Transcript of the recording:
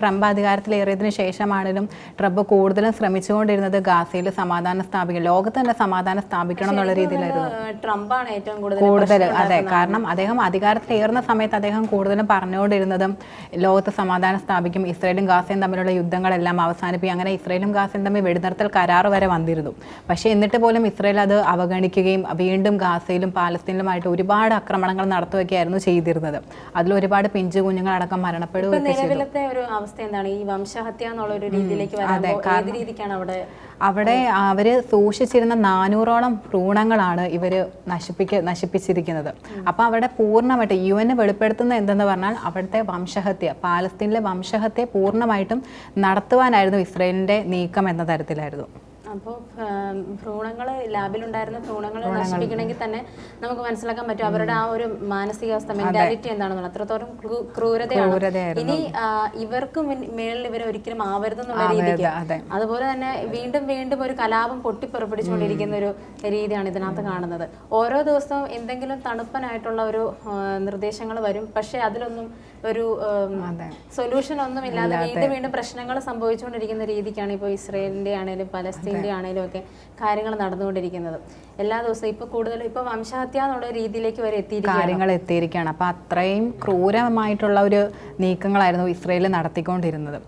Trump അധികാരത്തിലേറിയതിനു ശേഷമാണെങ്കിലും Trump കൂടുതലും ശ്രമിച്ചുകൊണ്ടിരുന്നത് ഗാസയിൽ സമാധാനം സ്ഥാപിക്കും ലോകത്ത് തന്നെ സമാധാനം സ്ഥാപിക്കണം എന്നുള്ള രീതിയിലായിരുന്നു. ട്രംപാണ് ഏറ്റവും കൂടുതൽ കൂടുതൽ അതെ. കാരണം അദ്ദേഹം അധികാരത്തിലേറുന്ന സമയത്ത് അദ്ദേഹം കൂടുതലും പറഞ്ഞുകൊണ്ടിരുന്നതും ലോകത്ത് സമാധാനം സ്ഥാപിക്കും ഇസ്രയേലും ഗാസയും തമ്മിലുള്ള യുദ്ധങ്ങളെല്ലാം അവസാനിപ്പിക്കും അങ്ങനെ ഇസ്രയേലും ഗാസയും തമ്മിൽ വെടിനിർത്തൽ കരാർ വരെ വന്നിരുന്നു. പക്ഷേ എന്നിട്ട് പോലും ഇസ്രയേൽ അത് അവഗണിക്കുകയും വീണ്ടും ഗാസയിലും പാലസ്തീനിലുമായിട്ട് ഒരുപാട് ആക്രമണങ്ങൾ നടത്തുകയൊക്കെയായിരുന്നു ചെയ്തിരുന്നത്. അതിൽ ഒരുപാട് പിഞ്ചു കുഞ്ഞുങ്ങളടക്കം മരണപ്പെടുകയും ചെയ്തു. അവസ്ഥ എന്താണ്? ഈ വംശഹത്യ എന്നുള്ള ഒരു രീതിയിലേക്ക് വരുമ്പോൾ ഏത് രീതിക്കാണ് അവിടെ അവിടെ അവർ സൂക്ഷിച്ചിരുന്ന നാനൂറോളം ഭ്രൂണങ്ങളാണ് ഇവർ നശിപ്പിക്ക നശിപ്പിച്ചിരിക്കുന്നത്. അപ്പോൾ അവിടെ പൂർണമായിട്ട് യു എന് വെളിപ്പെടുത്തുന്ന എന്തെന്ന് പറഞ്ഞാൽ അവിടുത്തെ വംശഹത്യ പാലസ്തീനിലെ വംശഹത്യ പൂർണമായിട്ടും നടത്തുവാനായിരുന്നു ഇസ്രയേലിന്റെ നീക്കം എന്ന തരത്തിലായിരുന്നു. അപ്പോൾ ഭ്രൂണങ്ങൾ ലാബിലുണ്ടായിരുന്ന ഭ്രൂണങ്ങൾ. നശിപ്പിക്കണമെങ്കിൽ തന്നെ നമുക്ക് മനസ്സിലാക്കാൻ പറ്റും അവരുടെ ആ ഒരു മാനസികാവസ്ഥ മെന്റാലിറ്റി എന്താണെന്നുള്ളത് അത്രത്തോളം ക്രൂരതയാണ്. ഇനി ഇവർക്ക് മേളിൽ ഇവർ ഒരിക്കലും ആവരുതെന്നുള്ള രീതിക്ക്. അതുപോലെ തന്നെ വീണ്ടും വീണ്ടും ഒരു കലാപം പൊട്ടിപ്പുറപ്പെടിച്ചുകൊണ്ടിരിക്കുന്ന ഒരു രീതിയാണ് ഇതിനകത്ത് കാണുന്നത്. ഓരോ ദിവസവും എന്തെങ്കിലും തണുപ്പനായിട്ടുള്ള ഒരു നിർദ്ദേശങ്ങൾ വരും. പക്ഷെ അതിലൊന്നും ഒരു സൊല്യൂഷൻ ഒന്നും ഇല്ലാതെ വീണ്ടും വീണ്ടും പ്രശ്നങ്ങൾ സംഭവിച്ചുകൊണ്ടിരിക്കുന്ന രീതിക്കാണ് ഇപ്പോൾ ഇസ്രയേലിന്റെ ആണെങ്കിലും പലസ്തീന്റെ ആണേലും ഒക്കെ കാര്യങ്ങൾ നടന്നുകൊണ്ടിരിക്കുന്നത്. എല്ലാ ദിവസവും ഇപ്പൊ കൂടുതലും ഇപ്പൊ വംശഹത്യ എന്നുള്ള രീതിയിലേക്ക് വരെ എത്തിയിരിക്കുകയാണ്. കാര്യങ്ങൾ എത്തിയിരിക്കുകയാണ്. അപ്പോൾ അത്രയും ക്രൂരമായിട്ടുള്ള ഒരു നീക്കങ്ങളായിരുന്നു ഇസ്രയേൽ നടത്തിക്കൊണ്ടിരുന്നത്.